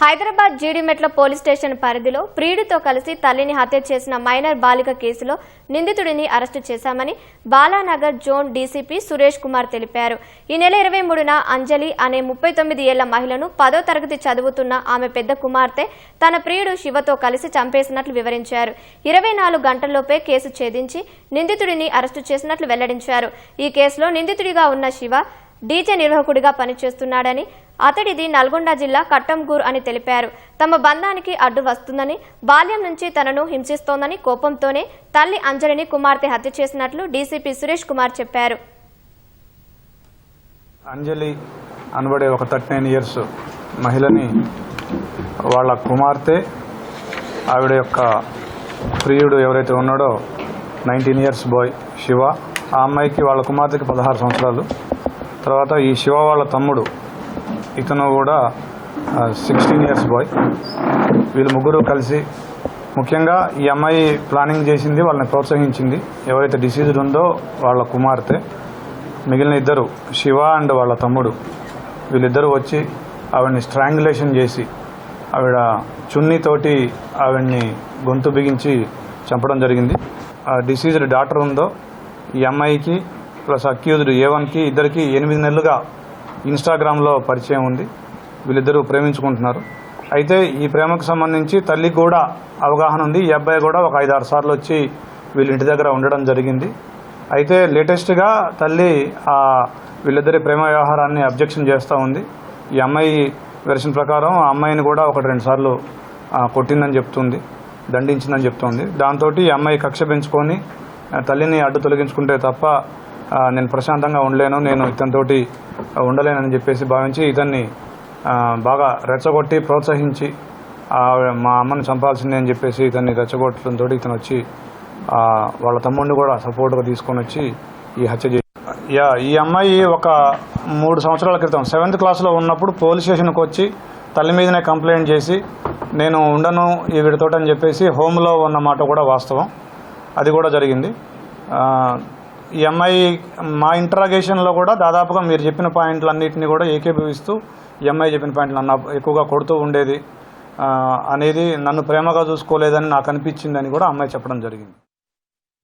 Hyderabad Jeedimetla police station పరిధిలో ప్రియుడితో కలిసి తల్లిని హత్య చేసిన మైనర్ బాలిక కేసులో నిందితుడిని అరెస్టు చేశామని బాలానగర్ జోన్ డీసీపీ సురేష్ కుమార్ తెలిపారు. ఈ నెల ఇరవై మూడున అంజలి అనే ముప్పై తొమ్మిది ఏళ్ళ మహిళను పదో తరగతి చదువుతున్న ఆమె పెద్ద కుమార్తె తన ప్రియుడు శివతో కలిసి చంపేసినట్లు వివరించారు. ఇరవై నాలుగు గంటల్లోపే కేసు ఛేదించి నిందితుడిని అరెస్టు చేసినట్లు వెల్లడించారు. ఈ కేసులో నిందితుడిగా ఉన్న శివ డీజే నిర్వాహకుడిగా పనిచేస్తున్నాడని అతడిది నల్గొండ జిల్లా కట్టంగూర్ అని తెలిపారు. తమ బంధానికి అడ్డు వస్తుందని బాల్యం నుంచి తనను హింసిస్తోందని కోపంతోనే తల్లి అంజలిని కుమార్తె హత్య చేసినట్లు డీసీపీ సురేష్ కుమార్ చెప్పారు. అంజలి అనబడే ఒక థర్టీ నైన్ ఇయర్స్ మహిళని వాళ్ళ కుమార్తె ఆవిడ యొక్క ప్రియుడు ఎవరైతే ఉన్నాడో నైన్టీన్ ఇయర్స్ బాయ్ శివ ఆ అమ్మాయికి వాళ్ళ కుమార్తెకి పదహారు సంవత్సరాలు. తర్వాత ఈ శివ వాళ్ళ తమ్ముడు ఇతను కూడా సిక్స్టీన్ ఇయర్స్ బాయ్ వీళ్ళు ముగ్గురు కలిసి ముఖ్యంగా ఈ అమ్మాయి ప్లానింగ్ చేసింది వాళ్ళని ప్రోత్సహించింది. ఎవరైతే డిసీజ్డ్ ఉందో వాళ్ళ కుమార్తె మిగిలిన ఇద్దరు శివ అండ్ వాళ్ళ తమ్ముడు వీళ్ళిద్దరూ వచ్చి ఆవిడ్ని స్ట్రాంగులేషన్ చేసి ఆవిడ చున్నీతోటి ఆవిడ్ని గొంతు బిగించి చంపడం జరిగింది. ఆ డిసీజ్డ్ డాక్టర్ ఉందో ఈ అమ్మాయికి ప్లస్ అక్యూజ్డ్ ఏ వన్కి ఇద్దరికి ఎనిమిది నెలలుగా ఇన్స్టాగ్రామ్లో పరిచయం ఉంది. వీళ్ళిద్దరూ ప్రేమించుకుంటున్నారు. అయితే ఈ ప్రేమకు సంబంధించి తల్లికి కూడా అవగాహన ఉంది. ఈ అబ్బాయి కూడా ఒక ఐదు ఆరు సార్లు వచ్చి వీళ్ళ ఇంటి దగ్గర ఉండడం జరిగింది. అయితే లేటెస్ట్గా తల్లి ఆ వీళ్ళిద్దరి ప్రేమ వ్యవహారాన్ని అబ్జెక్షన్ చేస్తూ ఉంది. ఈ అమ్మాయి వెర్షన్ ప్రకారం ఆ అమ్మాయిని కూడా ఒకటి రెండు సార్లు కొట్టిందని చెప్తుంది దండించిందని చెప్తుంది. దాంతో ఈ అమ్మాయి కక్ష పెంచుకొని తల్లిని అడ్డు తొలగించుకుంటే తప్ప నేను ప్రశాంతంగా ఉండలేను నేను ఇతనితోటి ఉండలేనని చెప్పేసి భావించి ఇతన్ని బాగా రెచ్చగొట్టి ప్రోత్సహించి మా అమ్మని చంపాల్సిందే అని చెప్పేసి ఇతన్ని రెచ్చగొట్టడంతో ఇతను వచ్చి వాళ్ళ తమ్ముడిని కూడా సపోర్ట్గా తీసుకొని వచ్చి ఈ హత్య చేసి యా ఈ అమ్మాయి ఒక మూడు సంవత్సరాల క్రితం సెవెంత్ క్లాస్లో ఉన్నప్పుడు పోలీస్ స్టేషన్కి వచ్చి తల్లి మీదనే కంప్లైంట్ చేసి నేను ఉండను ఈ వీడితోటి అని చెప్పేసి హోమ్లో ఉన్న మాట కూడా వాస్తవం. అది కూడా జరిగింది. ఎంఐ మా ఇంటరాగేషన్లో కూడా దాదాపుగా మీరు చెప్పిన పాయింట్లన్నింటినీ కూడా ఏకీభవిస్తూ ఎంఐ చెప్పిన పాయింట్లు అన్న ఎక్కువగా కొడుతూ ఉండేది. అనేది నన్ను ప్రేమగా చూసుకోలేదని నాకు అనిపించిందని కూడా అమ్మాయి చెప్పడం జరిగింది.